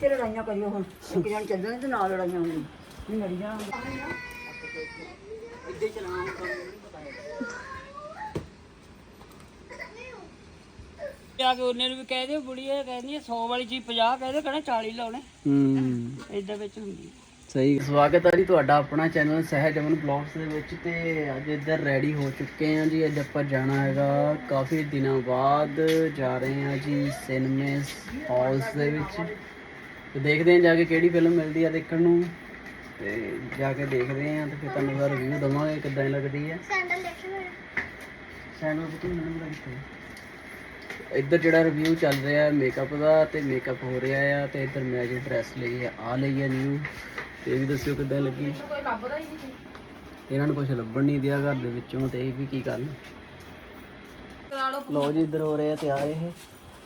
ਤੇ ਲੜਾਈਆਂ ਕਰਿਓ ਹੁਣ। ਇੱਕ ਜਣ ਚੱਲਣ ਤੇ ਨਾਲ ਲੜਾਈਆਂ ਹੁੰਦੀ ਨਹੀਂ ਲੜੀਆਂ ਇੱਦੇ ਚਲਾਉਣਾ ਜਾ ਕੇ ਉਹਨੇ ਨੂੰ ਵੀ ਕਹਿ ਦਿਓ ਬੁੜੀ ਇਹ ਕਹਿੰਦੀ 100 ਵਾਲੀ ਚੀਜ਼ 50 ਕਹਿੰਦੇ ਕਹਿੰਦਾ 40 ਲਾਉਣੇ। ਹੂੰ। ਇਦਾਂ ਵਿੱਚ ਹੁੰਦੀ ਸਹੀ ਸਵਾਗਤ ਹੈ ਜੀ ਤੁਹਾਡਾ ਆਪਣਾ ਚੈਨਲ ਸਹਿਜ ਅਮਨ ਬਲੌਗਸ ਦੇ ਵਿੱਚ ਤੇ ਅੱਜ ਇੱਧਰ ਰੈਡੀ ਹੋ ਚੁੱਕੇ ਹਾਂ ਜੀ। ਅੱਜ ਆਪਾਂ ਜਾਣਾ ਹੈਗਾ ਕਾਫੀ ਦਿਨਾਂ ਬਾਅਦ ਜਾ ਰਹੇ ਹਾਂ ਜੀ ਸਿਨੇਮੇ ਹਾਲਸ ਦੇ ਵਿੱਚ। ਤੇ ਦੇਖਦੇ ਹਾਂ ਜਾ ਕੇ ਕਿਹੜੀ ਫਿਲਮ ਮਿਲਦੀ ਆ ਦੇਖਣ ਨੂੰ। ਤੇ ਜਾ ਕੇ ਦੇਖਦੇ ਹਾਂ ਤੇ ਫਿਰ ਤੁਹਾਨੂੰ ਦਾ ਰਿਵਿਊ ਦਵਾਂਗੇ ਕਿੱਦਾਂ ਦੀ ਲੱਗਦੀ ਹੈ ਸੈਂਡਲ ਦੇਖੋ ਸੈਂਡਲ ਕਿਤੇ ਮੈਨੂੰ ਲੱਗਦਾ ਇੱਧਰ ਜਿਹੜਾ ਰਿਵਿਊ ਚੱਲ ਰਿਹਾ ਹੈ ਮੇਕਅਪ ਦਾ ਤੇ ਮੇਕਅਪ ਹੋ ਰਿਹਾ ਆ ਤੇ ਇੱਧਰ ਮੈਂ ਜਿਹੜੀ ਡਰੈਸ ਲਈ ਹੈ ਆ ਲਈ ਹੈ ਨਿਊ ਤੇ ਇਹ ਵੀ ਦੱਸਿਓ ਕਿੱਦਾਂ ਲੱਗੀ। ਇਹਨਾਂ ਨੂੰ ਕੁਝ ਲੱਭਣ ਨਹੀਂ ਦਿਆ ਘਰ ਦੇ ਵਿੱਚੋਂ ਤੇ ਇਹ ਵੀ ਕੀ ਕਰਨ ਲੋ ਜੀ ਇੱਧਰ ਹੋ ਰਹੇ ਆ ਤਿਆਰ ਇਹ।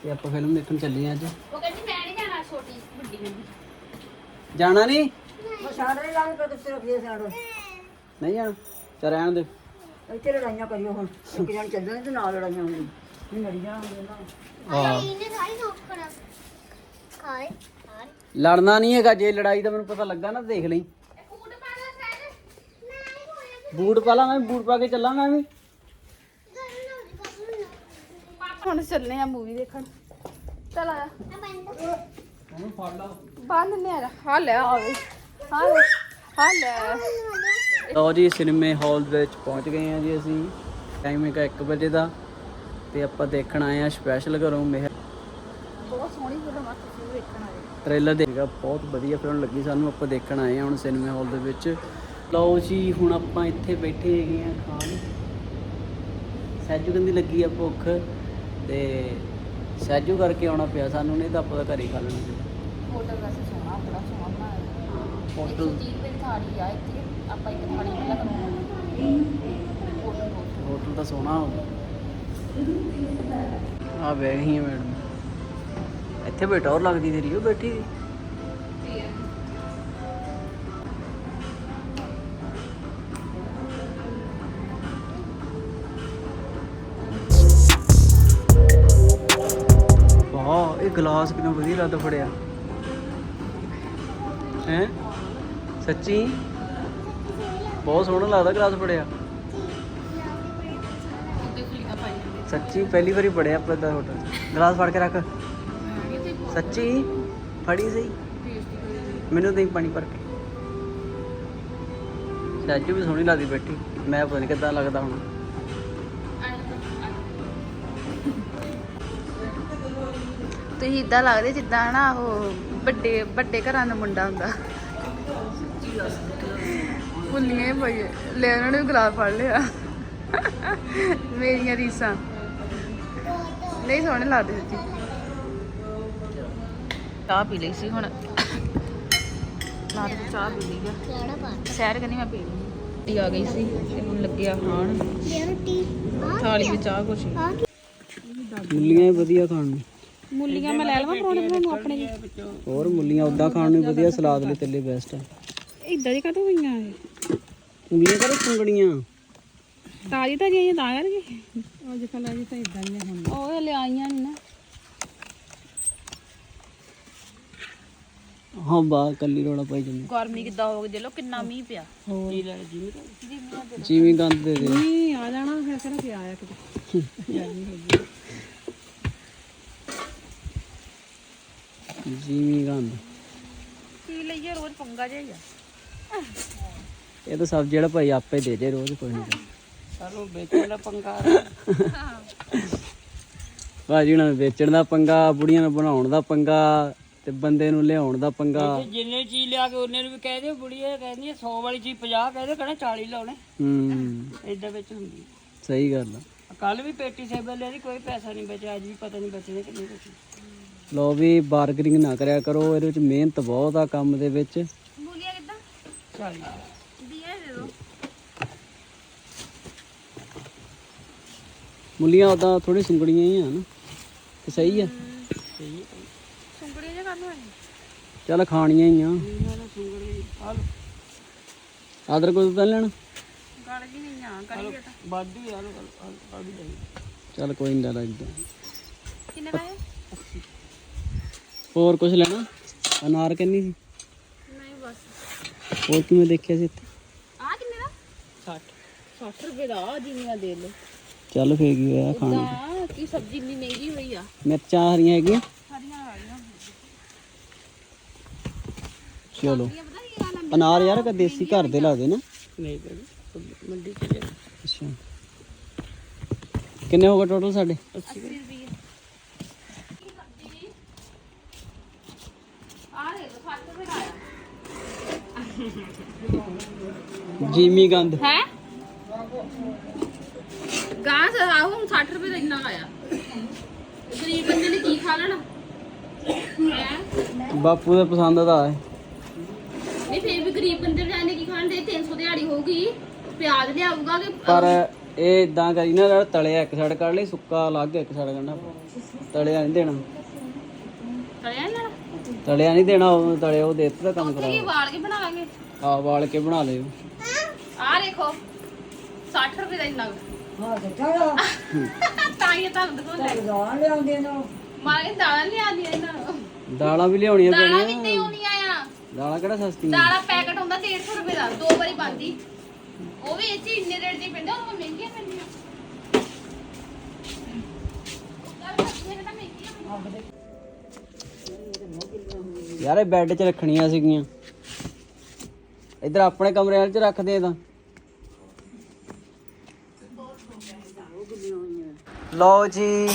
ਤੇ ਆਪਾਂ ਫਿਲਮ ਦੇਖਣ ਚੱਲੇ ਆ ਅੱਜ। ਛੋਟੀ ਵੱਡੀ ਕਹਿੰਦੀ ਜਾਣਾ ਨਹੀਂ? ਸਾਰੇ ਲਾਗੇ ਪਰ ਤੁਸੀਂ ਰੱਖੀਏ ਸਾਡੋ ਨਹੀਂ ਜਾਣਾ। ਚਲ ਰਹਿਣ ਦੇ। ਇੱਥੇ ਲੜਾਈਆਂ ਕਰਿਓ ਹੁਣ। ਇੱਕ ਜਣ ਚੱਲਣ ਤੇ ਨਾਲ ਲੜਾਈਆਂ ਹੁੰਦੀ ਨਹੀਂ ਲੜੀਆਂ ਹੁੰਦੀਆਂ ਆਹ ਇਹਨੇ ਸਾਰੀ ਨੋਟ ਕਰਾ ਖਾਏ। ਲੜਨਾ ਨਹੀਂ ਹੈਗਾ। ਜੇ ਲੜਾਈ ਦਾ ਮੈਨੂੰ ਪਤਾ ਲੱਗਾ ਨਾ ਦੇਖ ਲਈ। ਬੂਟ ਪਾ ਲਾ ਮੈਂ ਬੂਟ ਪਾ ਕੇ ਚੱਲਾਂ ਮੈਂ ਵੀ। ਹੁਣ ਚੱਲਨੇ ਆ ਮੂਵੀ ਦੇਖਣ। ਚਲ ਆ। ਉਹਨੂੰ ਫੜ ਲਾ। ਬੰਨ ਨੇ ਆ ਹਾਂ ਲੈ ਆਵੇ ਹਾਂ ਲੈ ਹਾਂ ਲੈ। ਲਓ ਜੀ ਸਿਨੇਮੇ ਹਾਲ ਦੇ ਵਿੱਚ ਪਹੁੰਚ ਗਏ ਹਾਂ ਜੀ ਅਸੀਂ। ਟਾਈਮ ਹੈਗਾ 1 ਵਜੇ ਦਾ। ਤੇ ਆਪਾਂ ਦੇਖਣ ਆਏ ਆ ਸਪੈਸ਼ਲ ਘਰੋਂ ਮੇਹਰ। ਬਹੁਤ ਸੋਹਣੀ ਫਿਲਮ ਆ ਤੁਸੀਂ ਵੇਖਣ ਆਏ ਟ੍ਰੇਲਰ ਦੇਖਿਆ ਬਹੁਤ ਵਧੀਆ ਫਿਲਮ ਲੱਗੀ ਸਾਨੂੰ। ਆਪਾਂ ਦੇਖਣ ਆਏ ਹਾਂ ਹੁਣ ਸਿਨੇਮਾ ਹਾਲ ਦੇ ਵਿੱਚ। ਲਓ ਜੀ ਹੁਣ ਆਪਾਂ ਇੱਥੇ ਬੈਠੇ ਹੈਗੇ ਆ ਖਾਣ। ਸੈਜੂ ਕਹਿੰਦੀ ਲੱਗੀ ਆ ਭੁੱਖ। ਤੇ ਸੈਜੂ ਕਰਕੇ ਆਉਣਾ ਪਿਆ ਸਾਨੂੰ ਨਹੀਂ ਤਾਂ ਆਪਾਂ ਤਾਂ ਘਰੇ ਹੀ ਖਾ ਲੈਣਾ ਹੋਟਲ ਵੈਸੇ ਸੋਹਣਾ ਬੜਾ ਸੋਹਣਾ ਬਣਾਇਆ ਹੋਟਲ। 30 ਰੁਪਏ ਦੀ ਥਾਲੀ ਆ ਇੱਥੇ ਆਪਾਂ ਇੱਕ ਥਾਲੀ ਪਹਿਲਾਂ ਕਰਾਉਣੀ ਹੋਟਲ ਤਾਂ ਸੋਹਣਾ ਆ ਬੈਗ ਹੀ ਮੈਡਮ ਇੱਥੇ ਬੈਠਾ ਹੋਰ ਲੱਗਦੀ ਤੇਰੀ ਉਹ ਬੈਠੀ ਸੀ। ਇਹ ਗਲਾਸ ਕਿੰਨਾ ਵਧੀਆ ਲੱਗਦਾ ਫੜਿਆ। ਹੈ? ਸੱਚੀ? ਬਹੁਤ ਸੋਹਣਾ ਲੱਗਦਾ ਗਲਾਸ ਫੜਿਆ। ਸੱਚੀ, ਪਹਿਲੀ ਵਾਰੀ ਪੜਿਆ ਆਪਾਂ ਦਾ ਹੋਟਲ ਗਲਾਸ ਫੜ ਕੇ ਰੱਖ। ਸੱਚੀ? ਫੜੀ ਸਹੀ। ਮੈਨੂੰ ਦੇ ਪਾਣੀ ਭਰ ਕੇ। ਸੱਚੂ ਵੀ ਸੋਹਣੀ ਲੱਗਦੀ ਬੈਠੀ। ਮੈਂ ਪਤਾ ਨਹੀਂ ਕਿੱਦਾਂ ਲੱਗਦਾ ਹੁਣ। ਤੁਸੀਂ ਇਦਾਂ ਲੱਗਦੇ ਜਿੱਦਾਂ ਨਾ ਉਹ ਵੱਡੇ ਵੱਡੇ ਘਰਾਂ ਦਾ ਮੁੰਡਾ ਹੁੰਦਾ। ਭੁੱਲੀਆਂ ਹੀ ਪਈ ਲੈ ਉਹਨਾਂ ਨੇ ਵੀ ਗੁਲਾਬ ਫੜ ਲਿਆ। ਮੇਰੀਆਂ ਰੀਸਾਂ। ਨਹੀਂ, ਸੋਹਣੇ ਲੱਗਦੇ ਸੱਚੀ। ਚਾਹ ਪੀ ਲਈ ਸੀ ਹੁਣ। ਨਾਲ ਚਾਹ ਪੀ ਲਈ ਆ। ਕਿਹੜਾ ਕਹਿੰਦੀ ਮੈਂ ਪੀ ਲਈ। ਆ ਗਈ ਸੀ ਤੇ ਹੁਣ ਲੱਗਿਆ ਖਾਣ। ਥਾਲੀ ਵਿੱਚ ਚਾਹ ਕੁਛ। ਮੁੱਲੀਆਂ ਵਧੀਆ ਖਾਣ ਨੂੰ। ਮੁੱਲੀਆਂ ਮੈਂ ਲੈ ਲਵਾਂ ਪਰੌਂਠੇ ਬਣਾਉਣ ਨੂੰ ਆਪਣੇ ਲਈ। ਹੋਰ ਮੁੱਲੀਆਂ ਉਦਾਂ ਖਾਣ ਨੂੰ ਵੀ ਵਧੀਆ ਸਲਾਦ ਲਈ ਤੇਲੇ ਬੈਸਟ ਆ। ਇਦਾਂ ਦੀ ਕਾਹਤੋਂ ਹੋਈਆਂ ਇਹ? ਮੁੱਲੀਆਂ ਕਰੋ ਚੁੰਗੜੀਆਂ ਤਾਜੀ ਤਾਂ ਜਿਹੀਆਂ ਤਾਂ ਕਰਕੇ। ਅੱਜ ਕੱਲ ਅਜੇ ਤਾਂ ਇਦਾਂ ਹੀ ਹੁਣ ਉਹ ਲਿਆਈਆਂ ਨਹੀਂ ਨਾ ਹਾਂ ਬਾ ਕੱਲੀ ਰੋਣਾ ਪਾਈ ਜਾਂਦੀ। ਗਰਮੀ ਕਿੱਦਾਂ ਹੋ ਗਈ ਦੇ ਲੋ ਕਿੰਨਾ ਮੀਂਹ ਪਿਆ। ਜਿਵੇਂ ਗੰਦ ਦੇ ਦੇ। ਮੀਂਹ ਆ ਜਾਣਾ ਫਿਰ ਕਿਹੜਾ ਪਿਆ ਆਇਆ ਕਿਤੇ। ਜਿਵੇਂ ਗੰਦ। ਕੀ ਲਈਏ ਰੋਜ਼ ਪੰਗਾ ਜਿਹਾ ਹੀ ਆ। ਇਹ ਤਾਂ ਸਭ ਜਿਹੜਾ ਭਾਈ ਆਪੇ ਦੇ ਜੇ ਰੋਜ਼ ਕੋਈ ਨਹੀਂ ਸਾਨੂੰ ਵੇਚਣ ਦਾ ਪੰਗਾ ਭਾਜੀ ਉਹਨਾਂ ਨੂੰ ਵੇਚਣ ਦਾ ਪੰਗਾ ਬੁੜੀਆਂ ਨੂੰ ਬਣਾਉਣ ਦਾ ਪੰਗਾ ਤੇ ਬੰਦੇ ਨੂੰ ਲਿਆਉਣ ਦਾ ਪੰਗਾ। ਤੇ ਜਿੰਨੇ ਚੀਜ਼ ਲਿਆ ਕੇ ਉਹਨੇ ਨੂੰ ਵੀ ਕਹਿ ਦਿਓ ਬੁੜੀ ਇਹ ਕਹਿੰਦੀ 100 ਵਾਲੀ ਚੀਜ਼ 50 ਕਹਿੰਦੇ ਕਹਿੰਦਾ 40 ਲਾਉਣੇ। ਹੂੰ। ਇਦਾਂ ਵਿੱਚ ਹੁੰਦੀ ਸਹੀ ਗੱਲ ਆ। ਕੱਲ ਵੀ ਪੇਟੀ ਸੇਬਲ ਲਈ ਕੋਈ ਪੈਸਾ ਨਹੀਂ ਬਚਿਆ ਅੱਜ ਵੀ ਪਤਾ ਨਹੀਂ ਬਚਦੇ ਕਿ ਨਹੀਂ ਬਚੇ ਲੋ ਵੀ ਬਾਰਗਨਿੰਗ ਨਾ ਕਰਿਆ ਕਰੋ ਇਹਦੇ ਵਿੱਚ ਮਿਹਨਤ ਬਹੁਤ ਆ ਕੰਮ ਦੇ ਵਿੱਚ। ਮੂਲੀਆਂ ਕਿੱਦਾਂ? 40 ਦੀਆਂ ਦੇ ਦੋ ਮੁੱਲੀਆਂ ਉਦਾਂ ਥੋੜੀ ਸੁੰਗੜੀਆਂ ਹੀ ਆ ਨਾ ਤੇ ਸਹੀ ਆ? ਸੁੰਗੜੀਆਂ ਜਿਹਾ ਕਾਹਨੂੰ ਆਈ ਚੱਲ ਖਾਣੀਆਂ ਹੀ ਆ। ਆਦਰ ਕੋਈ ਤਾਂ ਲੈਣਾ। ਗਲ ਜੀ ਨਹੀਂ ਆ ਕਰੀ ਤਾਂ ਬਾਦੂ ਯਾਰ ਕੱਲ ਵੀ ਜਾਈ ਚੱਲ ਕੋਈ ਨਹੀਂ ਲੈ ਇਦਾਂ ਕਿੰਨੇ ਪੈਸੇ? ਹੋਰ ਕੁਝ ਲੈਣਾ? ਅਨਾਰ ਕਿੰਨੀ ਸੀ? ਨਹੀਂ ਬਸ। ਹੋਰ ਕਿਵੇਂ ਦੇਖਿਆ ਸੀ ਇੱਥੇ? ਆ ਕਿੰਨੇ ਦਾ? 60 60 ਰੁਪਏ ਦਾ ਆ ਜਿੰਨੀਆਂ ਦੇ ਲੋ ਚੱਲ ਫੇਰ ਕੀ ਹੋਇਆ ਖਾਣ ਕੀ ਸਬਜ਼ੀ ਇੰਨੀ ਮਹਿੰਗੀ ਹੋਈ ਆ? ਮਿਰਚਾਂ ਹਰੀਆਂ ਹੈਗੀਆਂ? ਸਾਰੀਆਂ ਆ? ਗਈਆਂ ਚਲੋ ਅਨਾਰ ਯਾਰ ਕਾ ਦੇਸੀ ਘਰ ਦੇ ਲੱਗਦੇ ਨਾ? ਨਹੀਂ ਮੰਡੀ ਚ ਅੱਛਾ। ਕਿੰਨੇ ਹੋ ਗਏ ਟੋਟਲ ਸਾਡੇ? 80 ਰੁਪਏ ਆ ਰੇ 60 ਰੁਪਏ ਦਾ ਆਇਆ ਜੀਮੀ ਗੰਦ। ਹੈ? ਗਾਂ ਸੇ ਆਹੋ ਹੁਣ 60 ਰੁਪਏ ਦਾ ਇੰਨਾ ਆਇਆ। ਗਰੀਬ ਬੰਦੇ ਨੇ ਕੀ ਖਾ ਲੈਣਾ? ਹੈ? ਬਾਪੂ ਦੇ ਪਸੰਦ ਦਾ ਹੈ। ਨਹੀਂ ਫੇਰ ਵੀ ਗਰੀਬ ਬੰਦੇ ਵਿਚਾਰੇ ਕੀ ਖਾਣ ਦੇ 300 ਦਿਹਾੜੀ ਹੋਊਗੀ। ਪਿਆਜ਼ ਲਿਆਊਗਾ ਕਿ ਪਰ ਇਹ ਇਦਾਂ ਕਰੀ ਨਾ ਜਿਹੜਾ ਤਲਿਆ ਇੱਕ ਸਾਈਡ ਕੱਢ ਲਈ ਸੁੱਕਾ ਅਲੱਗ ਇੱਕ ਸਾਈਡ ਕੱਢਣਾ ਤਲਿਆ ਨਹੀਂ ਦੇਣਾ। ਤਲਿਆ ਨਾ ਤਲਿਆ ਨਹੀਂ ਦੇਣਾ ਉਹ ਤਲੇ ਉਹ ਦੇ ਦਿੱਤਾ ਕੰਮ ਕੀ ਕਰਾਓ ਵਾਲ ਕੇ ਬਣਾਵਾਂਗੇ? ਆ ਵਾਲ ਕੇ ਬਣਾ ਲਿਓ। ਆ ਦੇਖੋ 60 ਰੁਪਏ ਦਾ ਇੰਨਾ ਹਾਂ ਤਾਂ ਹੀ ਲਿਆਉਂਦੇ ਨੇ ਮਾਰੇ ਦਾਲਾਂ ਨਹੀਂ ਇਹਨਾਂ ਵੀ ਲਿਆਉਣੀਆਂ ਦਾਲਾਂ ਪੈਣੀਆਂ। ਕਿੰਨੇ ਆਉਣੀਆਂ ਆ? ਦਾਲਾਂ ਕਿਹੜਾ ਸਸਤੀਆਂ ਦਾਲਾਂ ਪੈਕਟ ਹੁੰਦਾ 150 ਰੁਪਏ ਦਾ ਦੋ ਵਾਰੀ ਬੰਦੀ ਉਹ ਵੀ ਚ ਇੰਨੇ ਰੇਟ ਦੀ ਪੈਂਦਾ ਉਹ ਮਹਿੰਗੀਆਂ ਪੈਂਦੀਆਂ। ਯਾਰ ਇਹ ਬੈੱਡ 'ਚ ਰੱਖਣੀਆਂ ਸੀਗੀਆਂ। ਇੱਧਰ ਆਪਣੇ ਕਮਰਿਆਂ 'ਚ ਰੱਖਦੇ ਤਾਂ। ਲਓ ਜੀ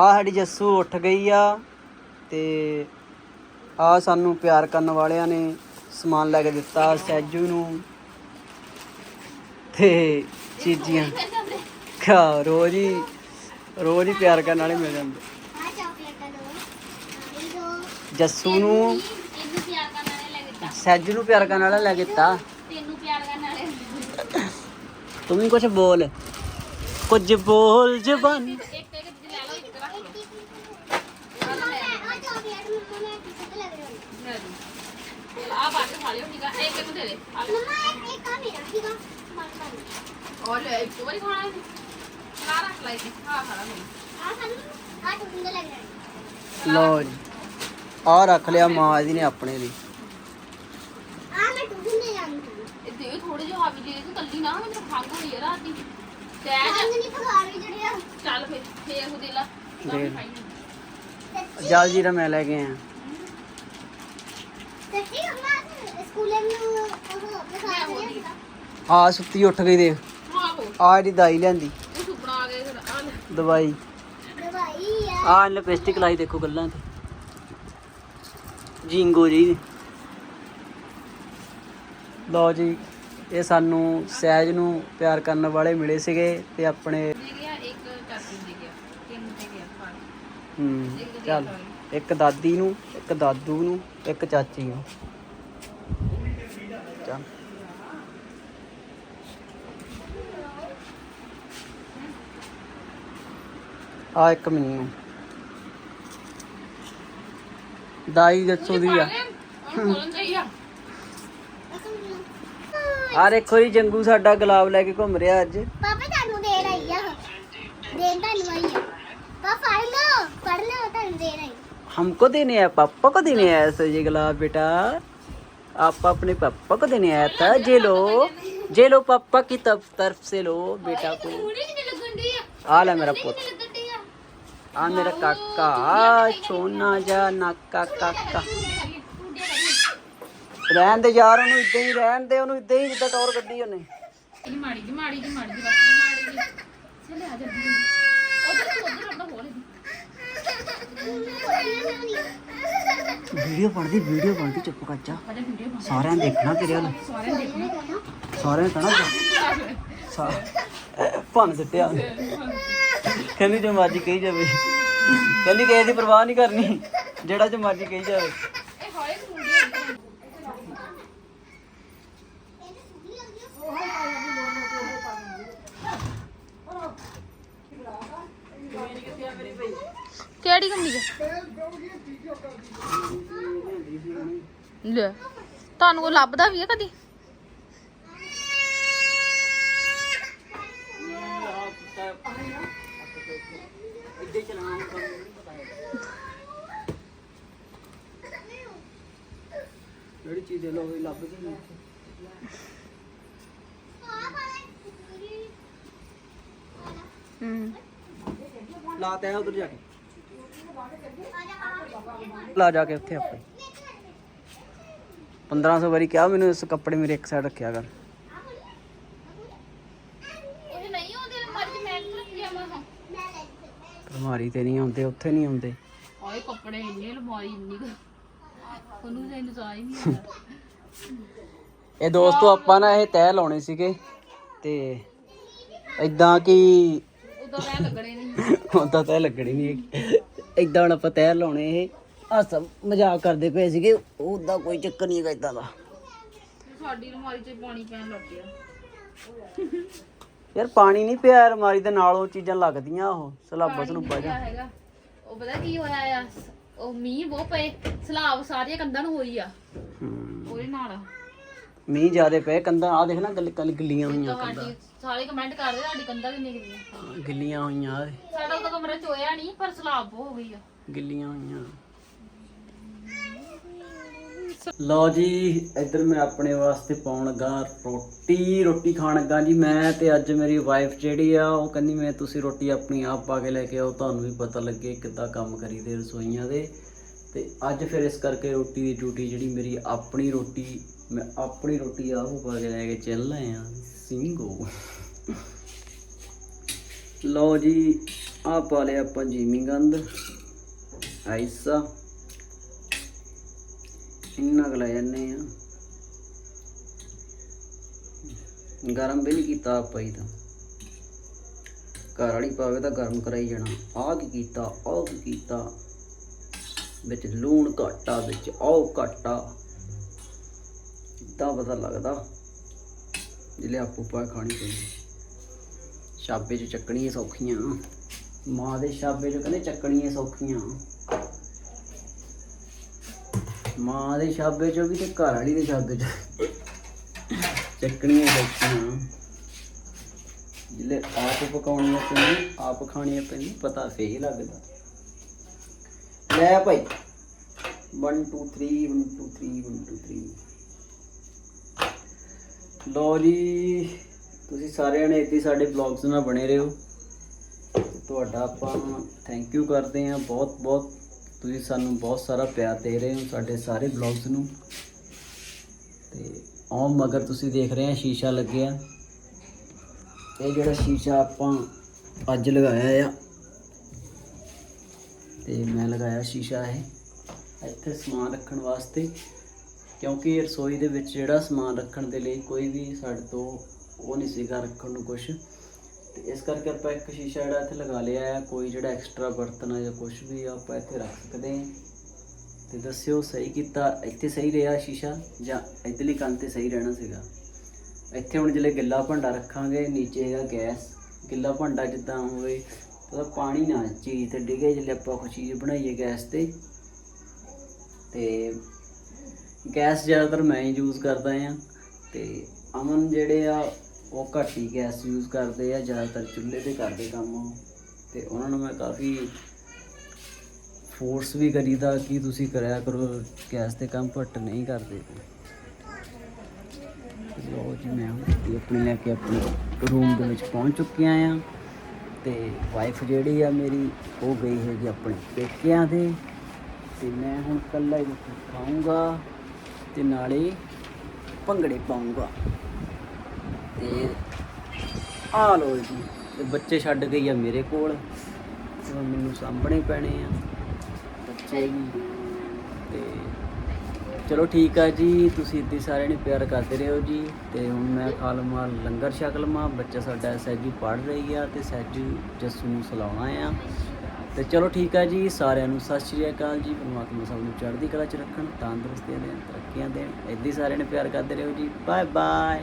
ਆ ਸਾਡੀ ਜੱਸੂ ਉੱਠ ਗਈ ਆ ਤੇ ਆ ਸਾਨੂੰ ਪਿਆਰ ਕਰਨ ਵਾਲਿਆਂ ਨੇ ਸਮਾਨ ਲੈ ਕੇ ਦਿੱਤਾ ਸੈਜੂ ਨੂੰ ਤੇ ਚੀਜ਼ੀਆਂ। ਖਾ ਰੋਜ਼ ਹੀ ਰੋਜ਼ ਹੀ ਪਿਆਰ ਕਰਨ ਵਾਲੇ ਮਿਲ ਜਾਂਦੇ ਆ ਚਾਕਲੇਟ ਦੋ ਇਹ ਦੋ ਜੱਸੂ ਨੂੰ ਇਹਨੂੰ ਪਿਆਰ ਕਰਨ ਵਾਲੇ ਲੈ ਦਿੱਤਾ। ਸੈਜੂ ਨੂੰ ਪਿਆਰ ਕਰਨ ਵਾਲਾ ਲੈ ਕੇ ਦਿੱਤਾ। ਤੈਨੂੰ ਪਿਆਰ ਕਰਨ ਵਾਲੇ ਤੂੰ ਵੀ ਕੁਝ ਬੋਲ। ਕੁਝ ਬੋਲ ਜ਼ਬਾਨ। ਇੱਕ ਇੱਕ ਚੀਜ਼ ਲੈ ਲਓ ਇੱਕ ਰੱਖ ਲਓ। ਆ ਬਾਅਦ ਖਾ ਲਿਓ ਠੀਕ ਆ? ਇੱਕ ਇੱਕ ਦੇ ਦੇ। ਆ ਲਓ। ਔਰ ਇੱਕ ਵਾਰੀ ਖਾਣਾ ਹੈ ਆ ਰੱਖ ਲੈ ਇੱਥੇ। ਆ ਖਾ ਲੈ ਜੀ। ਆ ਰੱਖ ਲਿਆ ਮਾਂ ਜੀ ਨੇ ਆਪਣੇ ਲਈ। ਆ ਮੈਂ ਟੂਸ਼ਨ ਦੇ ਜਾਂਦੀ ਇਹ ਦੇ ਥੋੜੇ ਜਿਹਾ ਹਾਵੀ ਦੇ ਤੂੰ ਕੱਲੀ ਨਾ ਮੈਨੂੰ ਖੰਗ ਹੋਈ ਆ ਰਾਤ ਦੀ। ਤੇ ਰੰਗ ਨਹੀਂ ਪਗਾਰ ਵੀ ਜੜਿਆ ਚੱਲ ਫੇ ਫੇਰ ਉਹ ਦੇ ਲਾ। ਦੇ। ਜਲ ਜੀਰਾ ਮੈਂ ਲੈ ਕੇ ਆਇਆ। ਸੱਚੀ? ਅੰਮਾ ਸਕੂਲੇ ਨੂੰ ਉਹ ਦਿਖਾ ਰਹੀ ਹੈ ਆ। ਸੁੱਤੀ ਉੱਠ ਗਈ ਦੇਖ। ਆਹੋ ਆ ਇਹਦੀ ਦਾਈ ਲਿਆਂਦੀ। ਉਹ ਸੁਪਨਾ ਆ ਗਿਆ ਫਿਰ ਆ ਲੈ। ਦਵਾਈ। ਦਵਾਈ ਆ। ਆ ਲਿਪਸਟਿਕ ਲਾਈ ਦੇਖੋ ਗੱਲਾਂ ਤੇ। ਜਿੰਗੋ ਜੀ। ਲਓ ਜੀ ਇਹ ਸਾਨੂੰ ਸਹਿਜ ਨੂੰ ਪਿਆਰ ਕਰਨ ਵਾਲੇ ਮਿਲੇ ਸੀਗੇ ਤੇ ਆਪਣੇ ਹੂੰ ਚੱਲ। ਇੱਕ ਦਾਦੀ ਨੂੰ ਇੱਕ ਦਾਦੂ ਨੂੰ ਇੱਕ ਚਾਚੀ ਨੂੰ। ਚੱਲ। ਆ ਇੱਕ ਮੈਨੂੰ। ਦਾਈ ਦੱਸੋ ਦੀ ਆ ਹੁਣ ਬੋਲਣ ਚਾਹੀਆ ਆ ਦੇਖੋ ਜੀ ਜੰਗੂ ਸਾਡਾ ਗੁਲਾਬ ਲੈ ਕੇ ਘੁੰਮ ਰਿਹਾ ਅੱਜ ਪਾਪਾ ਤੁਹਾਨੂੰ ਦੇਣ ਆਈ ਆ ਦੇਣ ਤੁਹਾਨੂੰ ਆਈ ਆ ਪਾਪਾ ਫੜ ਲਓ ਫੜ ਲਓ ਤੁਹਾਨੂੰ ਦੇਣ ਆਈ हमको देने आया पापा को देने आया था ये गुलाब बेटा आप अपने पापा को देने आया था जे लो जे लो पापा की तरफ तरफ से लो बेटा को ਕੁੜੀ ਕਿੰਨੇ ਲੱਗਣ ਦੀ ਆ आ ला मेरा पुत ਲੱਗਣ ਦੀ ਆ ਮੇਰਾ ਕਾਕਾ ਸੋਨਾ ਜਾ ਨਾਕਾ ਕਾਕਾ। ਰਹਿਣ ਦੇ ਯਾਰ ਉਹਨੂੰ ਇਦਾਂ ਹੀ ਰਹਿਣ ਦੇ ਉਹਨੂੰ ਇਦਾਂ ਹੀ ਜਿੱਦਾਂ ਟੌਰ ਕੱਢੀ ਉਹਨੇ। ਇਹ ਮਾੜੀ ਜੀ ਮਾੜੀ ਜੀ ਮਾੜੀ ਜੀ ਬਸ ਮਾੜੀ ਚਲੇ ਆ ਜਾ ਉਧਰ ਤੋਂ ਉਧਰ ਵੀਡੀਓ ਬਣਦੀ ਵੀਡੀਓ ਬਣਦੀ ਚੁੱਪ ਕਰ ਜਾ। ਸਾਰਿਆਂ ਦੇਖਣਾ ਤੇਰੇ ਵੱਲ। ਸਾਰਿਆਂ ਦੇਖਣਾ। ਸਾਰਿਆਂ ਕਹਣਾ ਭੰਨ ਸਿੱਟਿਆ ਕਹਿੰਦੀ ਜੋ ਮਰਜ਼ੀ ਕਹੀ ਜਾਵੇ। ਕਹਿੰਦੀ ਕਿਸੇ ਦੀ ਪਰਵਾਹ ਨਹੀਂ ਕਰਨੀ, ਜਿਹੜਾ ਜੋ ਮਰਜ਼ੀ ਕਹੀ ਜਾਵੇ। ਕਿਹੜੀ ਕੰਪਨੀ ਦਾ ਲੈ, ਤੁਹਾਨੂੰ ਉਹ ਲੱਭਦਾ ਵੀ ਆ ਕਦੀ? ਜਿਹੜੀ ਚੀਜ਼ ਦੇ ਲੋ ਲੱਭਦੀ ਨਹੀਂ ਹੂੰ। ਲਾ ਤੇ ਉਧਰ ਜਾ ਕੇ। ਲਾ ਜਾ ਕੇ ਉੱਥੇ ਆਪਣੇ 1500 ਵਾਰੀ ਕਿਹਾ ਮੈਨੂੰ ਇਸ ਕੱਪੜੇ ਮੇਰੇ ਇੱਕ ਸਾਈਡ ਰੱਖਿਆ ਕਰ। ਇਹ ਨਹੀਂ ਆਉਂਦੇ ਮਰਜ ਮੈਂ ਰੱਖਿਆ ਮਾ। ਅਲਮਾਰੀ ਤੇ ਨਹੀਂ ਆਉਂਦੇ ਉੱਥੇ ਨਹੀਂ ਆਉਂਦੇ। ਆਏ ਕੱਪੜੇ ਇੰਨੇ ਅਲਮਾਰੀ ਇੰਨੀ। ਉਹਨੂੰ ਹੀ ਨਹੀਂ ਇਹ ਦੋਸਤੋ ਆਪਾਂ ਨਾ ਇਹ ਤੈਅ ਲਾਉਣੇ ਸੀਗੇ ਤੇ ਇਦਾਂ ਕਿ ਉਦੋਂ ਮੈਂ ਲੱਗਣੇ ਨਹੀਂ ਉਦਾਂ ਤੈਅ ਲੱਗਣੀ ਨਹੀਂ ਇਦਾਂ ਹੁਣ ਆਪਾਂ ਤੈਅ ਲਾਉਣੇ ਇਹ। ਹੱਸ ਮਜ਼ਾਕ ਕਰਦੇ ਪਏ ਸੀਗੇ ਉਹਦਾ ਕੋਈ ਚੱਕਰ ਨਹੀਂ ਹੈਗਾ ਇਦਾਂ ਦਾ। ਸਾਡੀ ਅਲਮਾਰੀ 'ਚ ਪਾਣੀ ਪੈਣ ਲੱਗ ਗਿਆ। ਯਾਰ ਪਾਣੀ ਨਹੀਂ ਪਿਆ ਅਲਮਾਰੀ ਦੇ ਨਾਲ ਉਹ ਚੀਜ਼ਾਂ ਲੱਗਦੀਆਂ ਉਹ ਸਲਾਬਾ ਸਲੂਬਾ ਜਾਂ। ਹੈਗਾ। ਉਹ ਪਤਾ ਕੀ ਹੋਇਆ ਆ? ਉਹ ਮੀਂਹ ਬਹੁਤ ਪਏ ਸਲਾਬ ਸਾਰੀਆਂ ਕੰਧਾਂ ਨੂੰ ਹੋਈ ਆ। ਉਹਦੇ ਨਾਲ। ਮੀਂਹ ਜ਼ਿਆਦੇ ਪਏ ਕੰਧਾਂ ਆ ਦੇਖ ਨਾ ਗੱਲ ਕੱਲ ਗਿੱਲੀਆਂ ਹੋਈਆਂ ਤੁਹਾਡੀ ਸਾਰੇ ਕਮੈਂਟ ਕਰਦੇ ਸਾਡੀ ਕੰਧਾਂ ਕਿੰਨੀ ਕਿੰਨੀਆਂ ਹਾਂ, ਗਿੱਲੀਆਂ ਹੋਈਆਂ ਆਹ ਦੇਖ, ਸਾਡਾ ਤਾਂ ਕਮਰਾ ਚੋਇਆ ਨਹੀਂ ਪਰ ਸਲਾਬ ਬਹੁਤ ਹੋ ਗਈ ਆ। ਗਿੱਲੀਆਂ ਹੋਈਆਂ। ਲਓ ਜੀ, ਇੱਧਰ ਮੈਂ ਆਪਣੇ ਵਾਸਤੇ ਪਾਉਣ ਲੱਗਾ ਰੋਟੀ ਰੋਟੀ ਖਾਣ ਲੱਗਾ ਜੀ। ਮੈਂ ਤੇ ਅੱਜ ਮੇਰੀ ਵਾਈਫ ਜਿਹੜੀ ਆ, ਉਹ ਕਹਿੰਦੀ ਮੈਂ ਤੁਸੀਂ ਰੋਟੀ ਆਪਣੀ ਆਪ ਪਾ ਕੇ ਲੈ ਕੇ ਆਓ, ਤੁਹਾਨੂੰ ਵੀ ਪਤਾ ਲੱਗੇ ਕਿੱਦਾਂ ਕੰਮ ਕਰੀਦੇ ਰਸੋਈਆਂ ਦੇ। ਤੇ ਅੱਜ ਫਿਰ ਇਸ ਕਰਕੇ ਰੋਟੀ ਦੀ ਡਿਊਟੀ ਜਿਹੜੀ ਮੇਰੀ ਆਪਣੀ ਰੋਟੀ, ਮੈਂ ਆਪਣੀ ਰੋਟੀ ਆਪ ਪਾ ਕੇ ਲੈ ਕੇ ਚੱਲ ਆਇਆ ਸਿੰਘੋ ਲਓ ਜੀ ਆ ਪਾ ਲਿਆ ਆਪਾਂ ਜੀਮੀ ਗੰਦ ਆਇਸਾ ਇੰਨਾ ਕੁ ਲੈ ਆ ਗਰਮ ਵੀ ਨਹੀਂ ਕੀਤਾ ਆਪਾਂ ਹੀ ਤਾਂ। ਘਰ ਵਾਲੀ ਪਾਵੇ ਤਾਂ ਗਰਮ ਕਰਾਈ ਜਾਣਾ। ਆਹ ਕੀ ਕੀਤਾ, ਆਹ ਕੀ ਕੀਤਾ। ਵਿੱਚ ਲੂਣ ਘਾਟਾ, ਵਿੱਚ ਆਹ ਘਾਟਾ। ਇਦਾਂ ਪਤਾ ਲੱਗਦਾ ਜਿਹੜੇ ਆਪੋ ਪਾ ਖਾਣੀ ਪੈਂਦੀ। ਛਾਬੇ 'ਚ ਚੱਕਣੀਆਂ ਸੌਖੀਆਂ। ਮਾਂ ਦੇ ਛਾਬੇ 'ਚ ਕਹਿੰਦੇ ਚੱਕਣੀਆਂ ਸੌਖੀਆਂ। ਮਾਂ ਦੇ ਛਾਬੇ 'ਚੋਂ ਵੀ ਤੇ ਘਰ ਵਾਲੀ ਦੇ ਛਾਬੇ 'ਚ। ਚੱਕਣੀਆਂ ਸੌਖੀਆਂ। ਜਿਹੜੇ ਆਪ ਪਕਾਉਣੀਆਂ ਪੈਂਦੀ ਆਪ ਖਾਣੀਆਂ ਪੈਂਦੀਆਂ, ਪਤਾ ਸਹੀ ਲੱਗਦਾ। ਲੈ ਭਾਈ। 1 2 3 1 2 3 1 2 3 ਲੋ ਜੀ, ਤੁਸੀਂ ਸਾਰਿਆਂ ਨੇ ਇੱਥੇ ਸਾਡੇ ਬਲੌਗਸ ਨਾਲ ਬਣੇ ਰਹੋ। ਤੇ ਤੁਹਾਡਾ ਆਪਾਂ ਥੈਂਕ ਯੂ ਕਰਦੇ ਹਾਂ ਬਹੁਤ ਬਹੁਤ ਤੁਸੀਂ ਸਾਨੂੰ ਬਹੁਤ ਸਾਰਾ ਪਿਆਰ ਦੇ ਰਹੇ ਹੋ ਸਾਡੇ ਸਾਰੇ ਬਲੌਗਸ ਨੂੰ। ਤੇ ਆਹ ਮਗਰ ਤੁਸੀਂ ਦੇਖ ਰਹੇ ਆ, ਸ਼ੀਸ਼ਾ ਲੱਗਿਆ। ਇਹ ਜਿਹੜਾ ਸ਼ੀਸ਼ਾ ਆਪਾਂ ਅੱਜ ਲਗਾਇਆ ਆ, ਤੇ ਮੈਂ ਲਗਾਇਆ ਸ਼ੀਸ਼ਾ ਇਹ। ਇੱਥੇ ਸਮਾਨ ਰੱਖਣ ਵਾਸਤੇ, ਕਿਉਂਕਿ ਰਸੋਈ ਦੇ ਵਿੱਚ ਜਿਹੜਾ ਸਮਾਨ ਰੱਖਣ ਦੇ ਲਈ ਕੋਈ ਵੀ ਸਾਡੇ ਤੋਂ ਉਹ ਨਹੀਂ ਸੀਗਾ, ਰੱਖਣ ਨੂੰ ਕੁਝ ਤੇ ਇਸ ਕਰਕੇ ਆਪਾਂ ਇੱਕ ਸ਼ੀਸ਼ਾ ਜਿਹੜਾ ਇੱਥੇ ਲਗਾ ਲਿਆ ਹੈ ਕੋਈ ਜਿਹੜਾ ਐਕਸਟਰਾ ਬਰਤਨ ਆ ਜਾਂ ਕੁਝ ਵੀ ਆ, ਆਪਾਂ ਇੱਥੇ ਰੱਖ ਸਕਦੇ ਹਾਂ। ਤੇ ਦੱਸਿਓ ਸਹੀ ਕੀਤਾ, ਇੱਥੇ ਸਹੀ ਰਿਹਾ ਸ਼ੀਸ਼ਾ ਜਾਂ ਇਧਰਲੀ ਕੰਨ ਤੇ ਸਹੀ ਰਹਿਣਾ ਸੀਗਾ? ਇੱਥੇ ਹੁਣ ਜਿਹੜੇ ਗਿੱਲਾ ਭਾਂਡਾ ਰੱਖਾਂਗੇ, ਨੀਚੇ ਹੈਗਾ ਗੈਸ। ਗਿੱਲਾ ਭਾਂਡਾ ਜਿੱਦਾਂ ਹੋਵੇ, ਉਹਦਾ ਪਾਣੀ ਨਾ ਚੀਜ਼ ਤੇ ਡਿੱਗੇ ਜਿਹੜੇ ਆਪਾਂ ਕੋਈ ਚੀਜ਼ ਬਣਾਈਏ ਗੈਸ ਤੇ। ਤੇ ਗੈਸ ਜ਼ਿਆਦਾਤਰ ਮੈਂ ਹੀ ਯੂਜ਼ ਕਰਦਾ ਆ। ਤੇ ਅਮਨ ਜਿਹੜੇ ਆ ਉਹ ਘੱਟ ਹੀ ਗੈਸ ਯੂਜ਼ ਕਰਦੇ ਆ, ਜ਼ਿਆਦਾਤਰ ਚੁੱਲ੍ਹੇ ਤੇ ਕਰਦੇ ਕੰਮ ਉਹ। ਤੇ ਉਹਨਾਂ ਨੂੰ ਮੈਂ ਕਾਫੀ ਫੋਰਸ ਵੀ ਕਰੀਦਾ ਕਿ ਤੁਸੀਂ ਕਰਿਆ ਕਰੋ ਗੈਸ ਤੇ ਕੰਮ ਘੱਟ ਨਹੀਂ ਕਰਦੇ। ਲੋ ਜੀ, ਮੈਂ ਹੁਣ ਆਪਣੀ ਲੈ ਕੇ ਆਪਣੇ ਰੂਮ ਦੇ ਵਿੱਚ ਪਹੁੰਚ ਚੁੱਕਿਆ ਆ ਤੇ ਵਾਈਫ ਜਿਹੜੀ ਆ ਮੇਰੀ, ਉਹ ਗਈ ਹੈਗੀ ਆਪਣੇ ਪੇਕਿਆਂ ਦੇ ਤੇ ਮੈਂ ਹੁਣ ਇਕੱਲਾ ਹੀ ਖਾਊਂਗਾ ਤੇ ਨਾਲੇ ਭੰਗੜੇ ਪਾਊਂਗਾ। ਤੇ ਆ ਲੋ ਜੀ, ਤੇ ਬੱਚੇ ਛੱਡ ਗਈ ਆ ਮੇਰੇ ਕੋਲ। ਹੁਣ ਮੈਨੂੰ ਸਾਂਭਣੇ ਪੈਣੇ ਆ। ਬੱਚੇ ਵੀ ਤੇ ਚਲੋ ਠੀਕ ਆ ਜੀ, ਤੁਸੀਂ ਇੱਦਾਂ ਸਾਰਿਆਂ ਨੂੰ ਪਿਆਰ ਕਰਦੇ ਰਹੋ ਜੀ। ਤੇ ਹੁਣ ਮੈਂ ਖਾਲਮਾ ਲੰਗਰ ਛਕ ਬੱਚਾ ਸਾਡਾ ਸਹਿਜੂ ਪੜ ਰਹੀ ਆ ਤੇ ਸਹਿਜੂ ਜੱਸੂ ਨੂੰ ਸਲਾਉਣਾ ਆ। ਤੇ ਚਲੋ ਠੀਕ ਆ ਜੀ, ਸਾਰਿਆਂ ਨੂੰ ਸਤਿ ਸ਼੍ਰੀ ਅਕਾਲ ਜੀ। ਪਰਮਾਤਮਾ ਸਭ ਨੂੰ ਚੜ੍ਹਦੀ ਕਲਾ 'ਚ ਰੱਖਣ ਤੰਦਰੁਸਤੀਆਂ ਦੇਣ, ਤਰੱਕੀਆਂ ਦੇਣ। ਇੱਦਾਂ ਹੀ ਸਾਰਿਆਂ ਨੇ ਪਿਆਰ ਕਰਦੇ ਰਹੋ ਜੀ। Bye bye